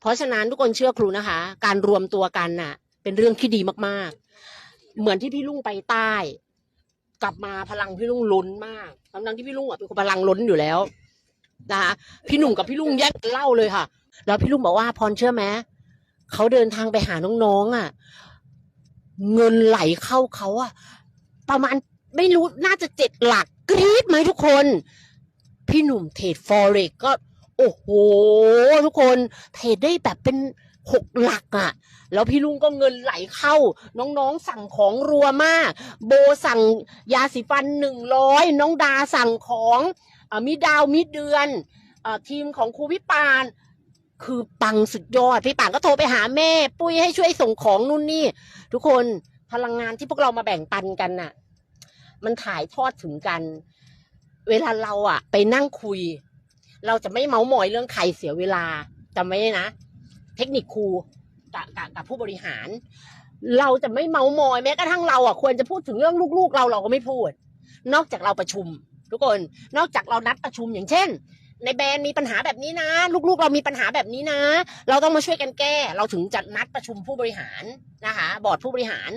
เพราะฉะนั้นทุกคนเชื่อครูนะคะ การรวมตัวกันน่ะ เป็นเรื่องที่ดีมากๆ เหมือนที่พี่ลุงไปใต้ กลับมาพลังพี่ลุงล้นมากทั้งที่พี่ลุงอะเป็นคนพลังล้นอยู่แล้วนะคะพี่หนุ่มกับพี่ลุงแยกเล่าเลยค่ะ แล้วพี่ลุงบอกว่าพรเชื่อไหมเขาเดินทางไปหาน้องๆอะ เงินไหลเข้าเขาอะประมาณไม่รู้น่าจะเจ็ดหลักกรี๊ดไหมทุกคน พี่หนุ่มเทรดฟอเร็กก็ โอ้โห ทุกคนเทรดได้แบบเป็นหกหลักอะ่ะ แล้วพี่ลุงก็เงินไหลเข้า น้องๆสั่งของรัวมาก โบสั่งยาสีฟันหนึ่งร้อยน้องดาสั่งของอมีดาวมีเดือนอทีมของครูพิปาน คือปังสุดยอด พี่ป่านก็โทรไปหาแม่ ปุ้ยให้ช่วยส่งของนู่นนี่ ทุกคนพลังงานที่พวกเรามาแบ่งปันกันน่ะ มันถ่ายทอดถึงกัน เวลาเราอะไปนั่งคุย เราจะไม่เมาส์มอยเรื่องใครเสียเวลาจำไว้นะ เทคนิคครูกับกับกับผู้บริหาร เราจะไม่เมาส์มอยแม้กระทั่งเราอะควรจะพูดถึงเรื่องลูกๆ เราเราก็ไม่พูด นอกจากเราประชุม ทุกคนนอกจากเรานัดประชุมอย่างเช่น ในแบรนด์มีปัญหาแบบนี้นะ ลูกๆ เรามีปัญหาแบบนี้นะ เราต้องมาช่วยกันแก้ เราถึงจะนัดประชุมผู้บริหารนะคะ บอร์ดผู้บริหาร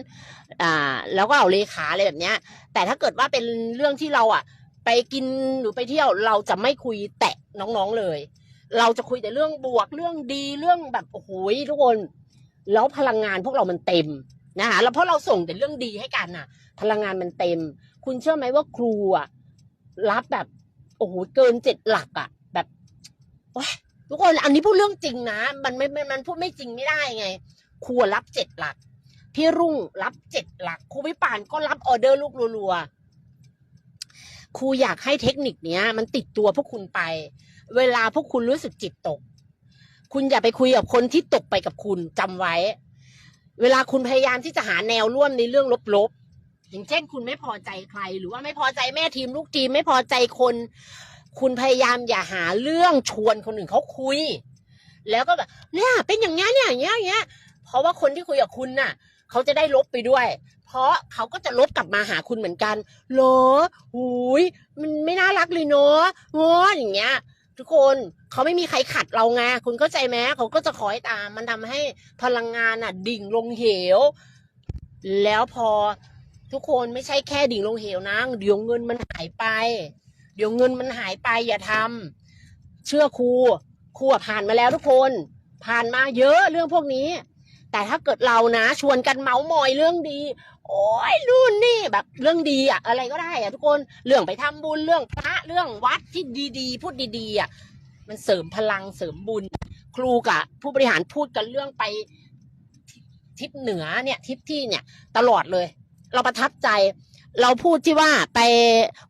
อ่าแล้วก็เอาเลขาอะไรแบบเนี้ย แต่ถ้าเกิดว่าเป็นเรื่องที่เราอะไปกินหรือไปเที่ยวเราจะไม่คุยแตะ น้องๆเลย เราจะคุยแต่เรื่องบวกเรื่องดีเรื่องแบบโอ้โหทุกคน แล้วพลังงานพวกเรามันเต็มนะคะแล้วเพราะเราส่งแต่เรื่องดีให้กันน่ะ พลังงานมันเต็ม คุณเชื่อไหมว่าครูอะรับแบบโอ้โหเกินเจ็ดหลักอะ แบบทุกคนอันนี้พูดเรื่องจริงนะ มันไม่ไม่มันพูดไม่จริงไม่ได้ไง ครูรับเจ็ดหลัก พี่รุ่งรับเจ็ดหลัก ครูวิปานก็รับออเดอร์ลูกรัวๆ ครูอยากให้เทคนิคเนี้ย มันติดตัวพวกคุณไป เวลาพวกคุณรู้สึกจิตตก คุณอย่าไปคุยกับคนที่ตกไปกับคุณจำไว้ เวลาคุณพยายามที่จะหาแนวร่วมในเรื่องลบๆอย่างเช่น คุณไม่พอใจใคร หรือว่าไม่พอใจแม่ทีมลูกทีมไม่พอใจคน คุณพยายามอย่าหาเรื่องชวนคนอื่นเขาคุย แล้วก็แบบเนี่ยเป็นอย่างเงี้ยเนี่ยอย่างเงี้ยอย่างเงี้ยเพราะว่าคนที่คุยกับคุณน่ะ เขาจะได้ลบไปด้วย เพราะเขาก็จะลบกลับมาหาคุณเหมือนกันเหรอหูยมันไม่น่ารักเลยเนาะงออย่างเงี้ย ทุกคนเขาไม่มีใครขัดเราไงคุณเข้าใจไหมเขาก็จะคอยตาม มันทำให้พลังงานอะ ดิ่งลงเหว แล้วพอทุกคนไม่ใช่แค่ดิ่งลงเหวนะเดี๋ยวเงินมันหายไป เดี๋ยวเงินมันหายไปอย่าทำเชื่อครูครูผ่านมาแล้วทุกคน ผ่านมาเยอะเรื่องพวกนี้ แต่ถ้าเกิดเรานะชวนกันเมาส์มอยเรื่องดี โอ้ยนู่นนี่แบบเรื่องดีอะอะไรก็ได้อะทุกคนเรื่องไปทำบุญเรื่องพระเรื่องวัดที่ดีๆ พูดดีๆอะมันเสริมพลังเสริมบุญ ครูกับผู้บริหารพูดกันเรื่องไปทิศเหนือเนี่ยทิศที่เนี่ยตลอดเลย เราประทับใจ เราพูดที่ว่าไป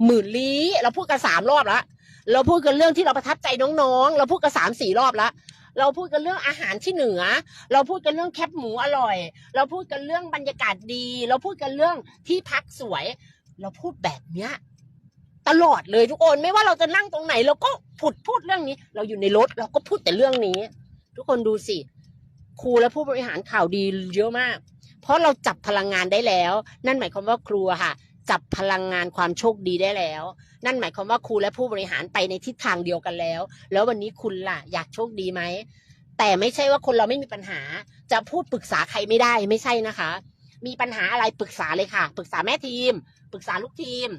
หมื่นลี้เราพูดกันสามรอบแล้วเราพูดกันเรื่องที่เราประทับใจน้องๆ เราพูดกันสามสี่รอบแล้ว เราพูดกันเรื่องอาหารที่เหนือ เราพูดกันเรื่องแคบหมูอร่อย เราพูดกันเรื่องบรรยากาศดี เราพูดกันเรื่องที่พักสวย เราพูดแบบเนี้ยตลอดเลยทุกคนไม่ว่าเราจะนั่งตรงไหน เราก็พูดพูดเรื่องนี้ เราอยู่ในรถเราก็พูดแต่เรื่องนี้ ทุกคนดูสิครูและผู้บริหารข่าวดีเยอะมาก เพราะเราจับพลังงานได้แล้ว นั่นหมายความว่าครูค่ะ จับพลังงานความโชคดีได้แล้ว นั่นหมายความว่าครูและผู้บริหารไปในทิศทางเดียวกันแล้ว แล้ววันนี้คุณล่ะ อยากโชคดีไหม แต่ไม่ใช่ว่าคนเราไม่มีปัญหา จะพูดปรึกษาใครไม่ได้ไม่ใช่นะคะ มีปัญหาอะไรปรึกษาเลยค่ะ ปรึกษาแม่ทีม ปรึกษาลูกทีม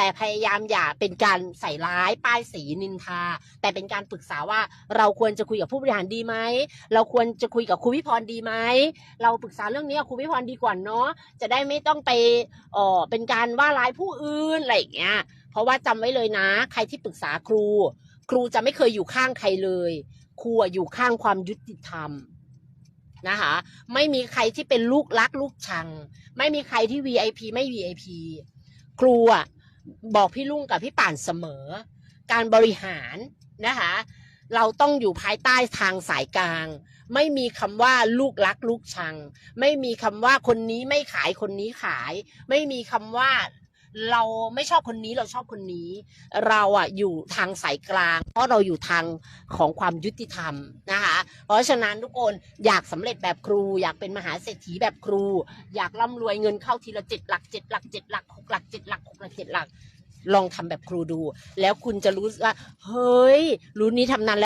แต่พยายามอย่าเป็นการใส่ร้ายป้ายสีนินทา แต่เป็นการปรึกษาว่าเราควรจะคุยกับผู้บริหารดีไหม เราควรจะคุยกับครูวิพรดีไหม เราปรึกษาเรื่องนี้กับครูวิพรดีกว่าเนาะ จะได้ไม่ต้องไปเออเป็นการว่าร้ายผู้อื่นอะไรอย่างเงี้ย เพราะว่าจำไว้เลยนะ ใครที่ปรึกษาครู ครูจะไม่เคยอยู่ข้างใครเลย ครูอยู่ข้างความยุติธรรมนะคะไม่มีใครที่เป็นลูกรักลูกชัง ไม่มีใครที่ VIP ไม่ VIP ครูอะ บอกพี่ลุงกับพี่ป่านเสมอ การบริหารนะคะ เราต้องอยู่ภายใต้ทางสายกลาง ไม่มีคำว่าลูกรักลูกชัง ไม่มีคำว่าคนนี้ไม่ขายคนนี้ขาย ไม่มีคำว่า เราไม่ชอบคนนี้เราชอบคนนี้ เราอะอยู่ทางสายกลาง เพราะเราอยู่ทางของความยุติธรรมนะคะเพราะฉะนั้นทุกคนอยากสำเร็จแบบครู อยากเป็นมหาเศรษฐีแบบครู อยากร่ำรวยเงินเข้าทีละเจ็ดหลักเจ็ดหลักเจ็ดหลักหกหลักเจ็ดหลักหกหลักเจ็ดหลักลองทำแบบครูดู แล้วคุณจะรู้ว่าเฮ้ยรู้นี้ทำนั้นแล้ว